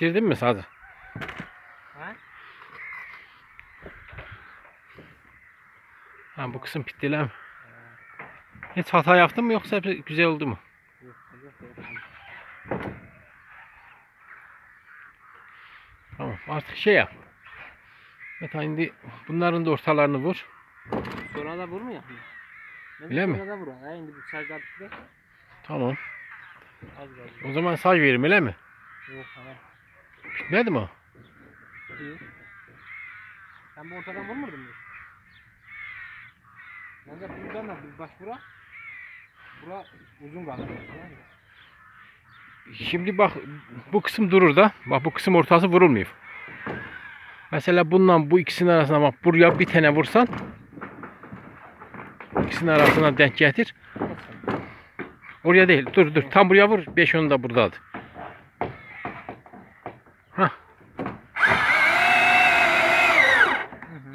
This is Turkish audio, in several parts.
Bitirdin mi sazı? Ha? Ha bu kısım bitti lan. Hiç hata yaptın mı yoksa hepsi güzel oldu mu? Yok, yok, yok. Tamam artık şey yap. Meta şimdi bunların da ortalarını vur. Sonra da vurmuyor mu? De Öyle mi? Sonra da vurur. Ha, şimdi bu şarjda bitti. Tamam. O zaman saj verim öyle mi? Yok tamam. Bitmedi mi o? İyi. Sen bu ortadan vurmurdun mu? Ben de buradan da bir baş bura. Bura uzun kaldı. Şimdi bak bu kısım durur da. Bak bu kısım ortası vurulmuyor. Mesela bundan bu ikisinin arasına bak buraya bir tane vursan ikisinin arasına denk getir. Oraya değil. Dur dur. Tam buraya vur. 5 onu da buradadır. Hah.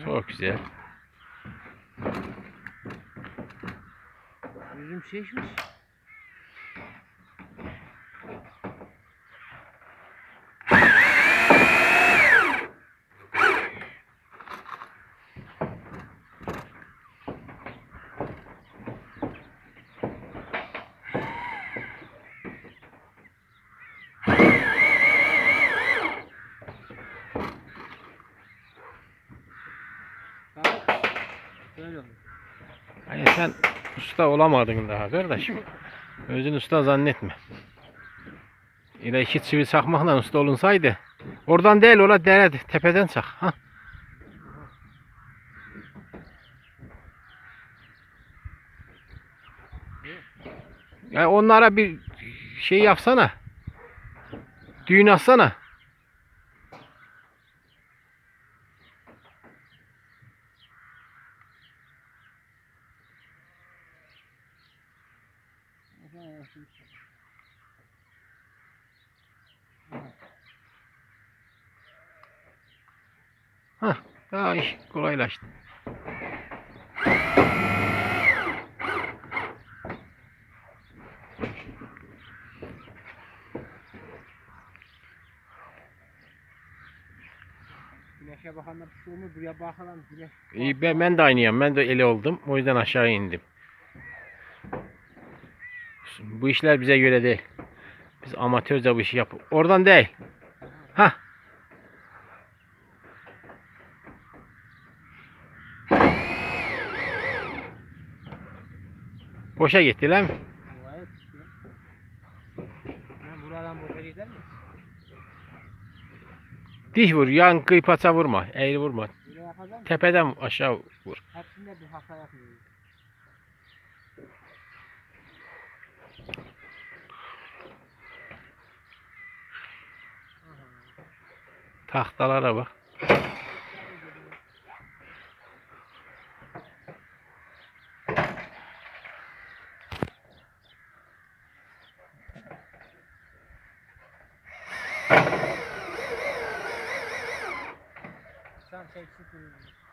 Çok güzel. Yüzüm şişmiş. Oldu. Hayır sen usta olamadın daha kardeşim. Özün usta zannetme. İle iki çivi çakmakla usta olunsaydı. Oradan değil ola dere tepeden çak. Ha? Ya onlara bir şey yapsana. Düğün atsana. Hah, daha iş kolaylaştı. Güneşe bakanlar şey olmuyor. Buraya bakan güneş. İyi, ben, ben de aynıyım. Ben de eli oldum. O yüzden aşağı indim. Bu işler bize göre değil. Biz amatörce bu işi yap. Oradan değil. Ha. Boşa gitti lan. Buradan boşa gider mi? Dik vur. Yan kıypaça vurma. Eğri vurma. Tepeden aşağı vur. Hepsinde bir hata yapmıyoruz. Tahtalara bak. Sen şey sıfır.